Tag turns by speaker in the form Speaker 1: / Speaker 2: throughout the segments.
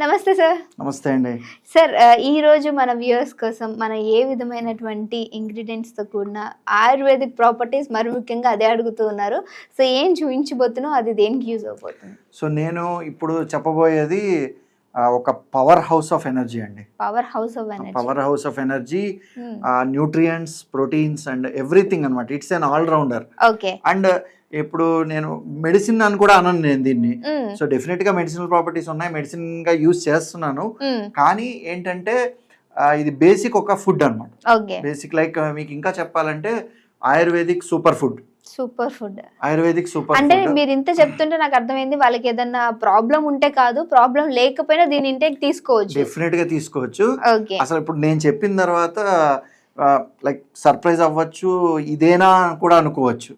Speaker 1: నమస్తే సార్
Speaker 2: నమస్తే అండి.
Speaker 1: సార్ ఈ రోజు మన వ్యూవర్స్ కోసం మన ఏ విధమైనటువంటి ingredients తో కూడిన ఆయుర్వేదిక్ ప్రాపర్టీస్ మరి ముఖ్యంగా అదే అడుగుతూ ఉన్నారు. సో ఏం చూపించబోతున్నావు? అది దేనికి యూజ్ అవబోతుంది
Speaker 2: సో నేను ఇప్పుడు చెప్పబోయేది ఒక పవర్ హౌస్ ఆఫ్ ఎనర్జీ అండి.
Speaker 1: Power house of energy
Speaker 2: power house of energy nutrients proteins and everything అనమాట it's an all rounder
Speaker 1: okay
Speaker 2: and ఇప్పుడు నేను మెడిసిన్ అని కూడా అనను నేను దీన్ని. సో డెఫినెట్గా మెడిసినల్ ప్రాపర్టీస్ ఉన్నాయి. మెడిసిన్గా యూజ్ చేస్తున్నాను. కానీ ఏంటంటే ఇది బేసిక్ ఒక ఫుడ్ అన్నమాట.
Speaker 1: ఓకే.
Speaker 2: బేసిక్ లైక్ మీకు ఇంకా చెప్పాలంటే ayurvedic super food
Speaker 1: super food
Speaker 2: ayurvedic super
Speaker 1: అంటే మీరు ఇంత చెప్తుంటే నాకు అర్థమైంది వాళ్ళకి ఏదన్నా ప్రాబ్లం ఉంటే కాదు ప్రాబ్లం లేకపోయినా దీని ఇంటేక్ తీసుకోవచ్చు.
Speaker 2: డెఫినెట్గా తీసుకోవచ్చు.
Speaker 1: ఓకే.
Speaker 2: అసలు ఇప్పుడు నేను చెప్పిన తర్వాత లైక్ సర్ప్రైజ్ అవ్వచ్చు ఇదేనా అని కూడా అనుకోవచ్చు.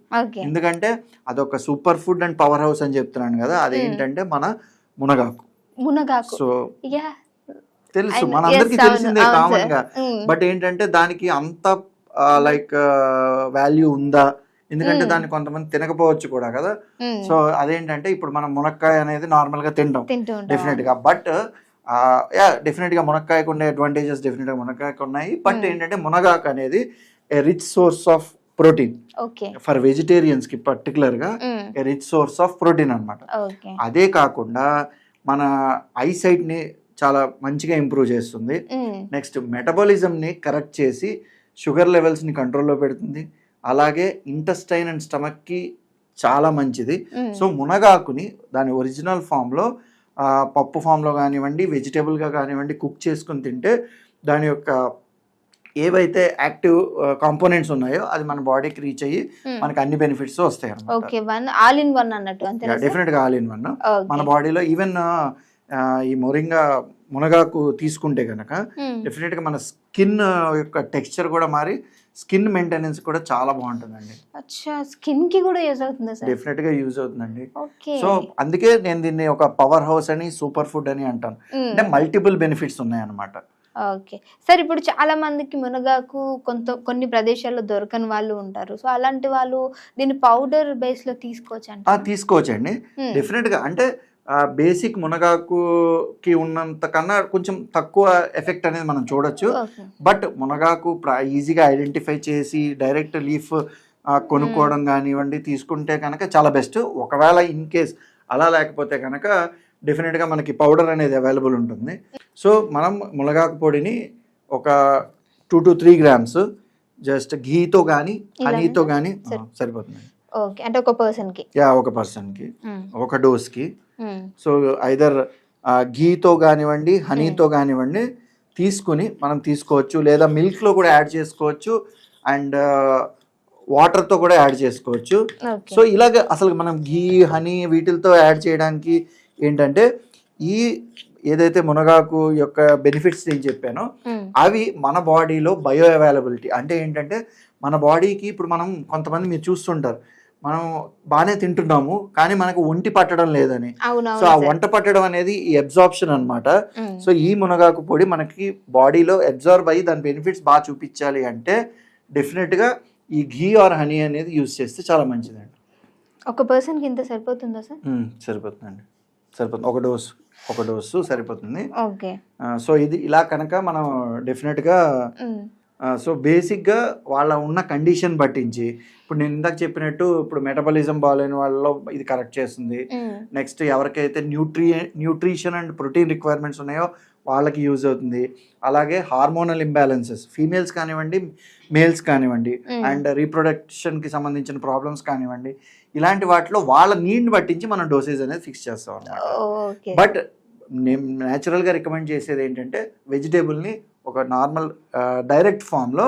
Speaker 2: ఎందుకంటే అదొక super food and power house అని చెప్తున్నాను కదా అదేంటంటే మన మునగాకు.
Speaker 1: మునగాకు.
Speaker 2: సో తెలుసు మనందరికీ తెలిసిందే కామన్. గా. బట్ ఏంటంటే దానికి అంత లైక్ వాల్యూ ఉందా? ఎందుకంటే
Speaker 1: Mm.
Speaker 2: దాన్ని కొంతమంది తినకపోవచ్చు కూడా కదా. సో అదేంటంటే ఇప్పుడు మనం మునక్కాయ అనేది నార్మల్గా తింటాం. డెఫినెట్గా. బట్ యా డెఫినెట్గా మునక్కాయకు ఉండే అడ్వాంటేజెస్ డెఫినెట్గా మునక్కాయకు ఉన్నాయి బట్
Speaker 1: Hmm.
Speaker 2: ఏంటంటే మునగాకు అనేది a rich source of protein for వెజిటేరియన్స్కి
Speaker 1: పర్టికులర్గా.
Speaker 2: A rich source of protein అన్నమాట
Speaker 1: ఓకే
Speaker 2: అదే కాకుండా మన ఐసైట్ని చాలా మంచిగా ఇంప్రూవ్ చేస్తుంది. నెక్స్ట్ మెటబాలిజం ని కరెక్ట్ చేసి షుగర్ లెవెల్స్ని కంట్రోల్లో పెడుతుంది అలాగే ఇంటెస్టైన్ అండ్ స్టమక్కి చాలా మంచిది. సో మునగాకుని దాని ఒరిజినల్ ఫామ్లో పప్పు ఫామ్లో కానివ్వండి వెజిటేబుల్గా కానివ్వండి కుక్ చేసుకుని తింటే దాని యొక్క ఏవైతే యాక్టివ్ కాంపోనెంట్స్ ఉన్నాయో అది మన బాడీకి రీచ్ అయ్యి
Speaker 1: Mm.
Speaker 2: మనకి అన్ని బెనిఫిట్స్ వస్తాయి
Speaker 1: okay one all in one అన్నట్టు?
Speaker 2: డెఫినెట్గా ఆల్ ఇన్ వన్. మన బాడీలో ఈవెన్ ఈ మొరింగా మునగాకు తీసుకుంటే కనుక
Speaker 1: Mm.
Speaker 2: డెఫినెట్గా మన స్కిన్ యొక్క టెక్స్చర్ కూడా మారి స్కిన్ మెయింటెనెన్స్ కూడా చాలా బాగుంటుందండి.
Speaker 1: అచ్చా స్కిన్కి కూడా యూజ్ అవుతుందా సార్?
Speaker 2: డెఫినెట్గా యూజ్ అవుతుందండి.
Speaker 1: ఓకే.
Speaker 2: సో అందుకే నేను దీన్ని ఒక పవర్ హౌస్ అని సూపర్ ఫుడ్ అని అంటాను. అంటే మల్టిపుల్ బెనిఫిట్స్ ఉన్నాయన్నమాట.
Speaker 1: ఓకే. సార్ ఇప్పుడు చాలా మందికి మునగాకు కొంత కొన్ని ప్రదేశాల్లో దొరకని వాళ్ళు ఉంటారు. సో అలాంటి వాళ్ళు దీన్ని పౌడర్ బేస్లో తీసుకోవచ్చు అంట
Speaker 2: తీసుకోవచ్చండి. డెఫినెట్గా అంటే బేసిక్ మునగాకుకి ఉన్నంత కన్నా కొంచెం తక్కువ ఎఫెక్ట్ అనేది మనం చూడొచ్చు బట్ మునగాకు ఈజీగా ఐడెంటిఫై చేసి డైరెక్ట్ లీఫ్ కొనుక్కోవడం కానివ్వండి తీసుకుంటే కనుక చాలా బెస్ట్ ఒకవేళ ఇన్ కేస్ అలా లేకపోతే కనుక డెఫినెట్గా మనకి పౌడర్ అనేది అవైలబుల్ ఉంటుంది సో మనం మునగాకు పొడిని ఒక two to three grams just ఘీతో కానీ? హనీతో కానీ
Speaker 1: సరే.
Speaker 2: సరిపోతుంది
Speaker 1: ఓకే. అంటే ఒక పర్సన్కి
Speaker 2: యా ఒక పర్సన్కి. ఒక డోస్కి. సో ఐదర్ ఘీతో కానివ్వండి హనీతో కానివ్వండి తీసుకుని మనం తీసుకోవచ్చు. లేదా మిల్క్లో కూడా యాడ్ చేసుకోవచ్చు. అండ్ వాటర్తో కూడా యాడ్ చేసుకోవచ్చు. సో ఇలాగ అసలు మనం ఘీ హనీ వీటితో యాడ్ చేయడానికి ఏంటంటే ఈ ఏదైతే మునగాకు యొక్క బెనిఫిట్స్ నేను చెప్పానో అవి మన బాడీలో బయో అవైలబిలిటీ. అంటే ఏంటంటే మన బాడీకి ఇప్పుడు మనం కొంతమంది మీరు చూస్తుంటారు. మనం బాగానే తింటున్నాము కానీ మనకు ఒంటి పట్టడం లేదని. సో ఆ వంట పట్టడం అనేది ఈ అబ్జార్ప్షన్ అన్నమాట. సో ఈ మునగాకు పొడి మనకి బాడీలో అబ్జార్బ్ అయ్యి దాని బెనిఫిట్స్ బాగా చూపించాలి అంటే డెఫినెట్గా ఈ ఘీ ఆర్ హనీ అనేది యూస్ చేస్తే చాలా మంచిదండి.
Speaker 1: ఒక పర్సన్కి ఇంత సరిపోతుందా సార్?
Speaker 2: సరిపోతుందండి. సరిపోతుంది. ఒక డోసు ఒక డోసు సరిపోతుంది.
Speaker 1: ఓకే.
Speaker 2: సో ఇది ఇలా కనుక మనం డెఫినెట్గా సో బేసిక్గా వాళ్ళ ఉన్న కండిషన్ పట్టించి ఇప్పుడు నేను ఇందాక చెప్పినట్టు ఇప్పుడు మెటబాలిజం బాగాలేని వాళ్ళలో ఇది కరెక్ట్ చేస్తుంది. నెక్స్ట్ ఎవరికైతే nutri nutrition and protein requirements ఉన్నాయో వాళ్ళకి యూజ్ అవుతుంది. అలాగే హార్మోనల్ ఇంబ్యాలెన్సెస్ ఫీమేల్స్ కానివ్వండి మేల్స్ కానివ్వండి అండ్ రీప్రొడక్షన్కి సంబంధించిన ప్రాబ్లమ్స్ కానివ్వండి ఇలాంటి వాటిలో వాళ్ళ నీడ్ని పట్టించి మనం డోసేజ్ అనేది ఫిక్స్ చేస్తాం బట్ నేను న్యాచురల్గా రికమెండ్ చేసేది ఏంటంటే వెజిటేబుల్ని ఒక నార్మల్ డైరెక్ట్ ఫామ్లో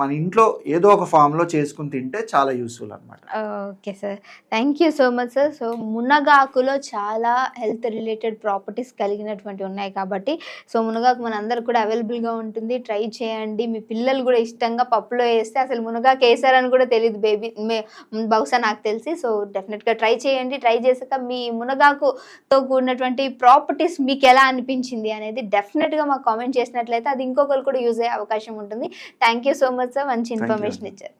Speaker 2: మన ఇంట్లో ఏదో ఒక ఫామ్లో చేసుకుని తింటే చాలా యూస్ఫుల్ అనమాట
Speaker 1: okay sir. Thank you so much sir. So మునగాకులో చాలా హెల్త్ రిలేటెడ్ ప్రాపర్టీస్ కలిగినటువంటి ఉన్నాయి కాబట్టి సో మునగాకు మన అందరు కూడా అవైలబుల్గా ఉంటుంది. ట్రై చేయండి. మీ పిల్లలు కూడా ఇష్టంగా పప్పులో వేస్తే అసలు మునగాకు వేసారని కూడా తెలియదు బేబీ. బహుశా నాకు తెలిసి. సో డెఫినెట్గా ట్రై చేయండి. ట్రై చేసాక మీ మునగాకుతో కూడినటువంటి ప్రాపర్టీస్ మీకు ఎలా అనిపించింది అనేది డెఫినెట్గా మాకు కామెంట్ చేసినట్లయితే అది ఇంకొకరు కూడా యూజ్ అయ్యే అవకాశం ఉంటుంది. Thank you so much sir మంచి. ఇన్ఫర్మేషన్ ఇచ్చారు.